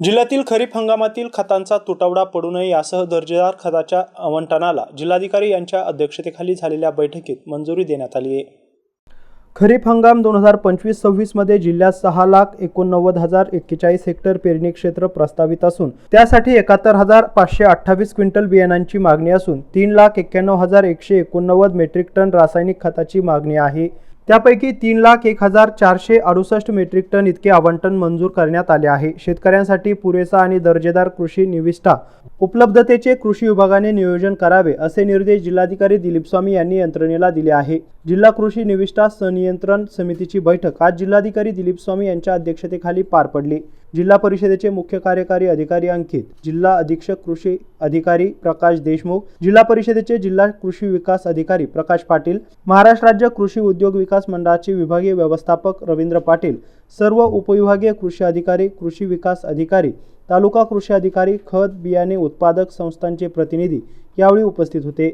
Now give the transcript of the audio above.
जिल्ह्यातील खरीप हंगामातील खतांचा तुटवडा पडू नये यासह दर्जेदार खताच्या आवंटनाला जिल्हाधिकारी यांच्या अध्यक्षतेखाली झालेल्या बैठकीत मंजुरी देण्यात आली आहे. खरीप हंगाम दोन हजार पंचवीस सव्वीसमध्ये जिल्ह्यात सहा लाख एकोणनव्वद हजार एक्केचाळीस हेक्टर पेरणी क्षेत्र प्रस्तावित असून त्यासाठी एकाहत्तर हजार पाचशे अठ्ठावीस क्विंटल बियाणांची मागणी असून तीन लाख एक्क्याण्णव हजार एकशे एकोणनव्वद मेट्रिक टन रासायनिक खताची मागणी आहे. त्यापैकी तीन लाख एक हजार चारशे अडुसष्ट मेट्रिक टन इतके आवंटन मंजूर करण्यात आले आहे. शेतकऱ्यांसाठी पुरेसा आणि दर्जेदार कृषी निविष्ठा उपलब्धतेचे कृषी विभागाने नियोजन करावे असे निर्देश जिल्हाधिकारी दिलीप स्वामी यांनी यंत्रणेला दिले आहे. जिल्हा कृषी निविष्ठा संनियंत्रण समितीची बैठक आज जिल्हाधिकारी दिलीप स्वामी यांच्या अध्यक्षतेखाली पार पडली. जिल्हा परिषदेचे मुख्य कार्यकारी अधिकारी अंकित जिल्हा अधीक्षक कृषी अधिकारी प्रकाश देशमुख जिल्हा परिषदेचे जिल्हा कृषी विकास अधिकारी प्रकाश पाटील महाराष्ट्र राज्य कृषी उद्योग विकास मंडळाचे विभागीय व्यवस्थापक रवींद्र पाटील सर्व उपविभागीय कृषी अधिकारी कृषी विकास अधिकारी तालुका कृषी अधिकारी खत बियाणे उत्पादक संस्थांचे प्रतिनिधी यावेळी उपस्थित होते.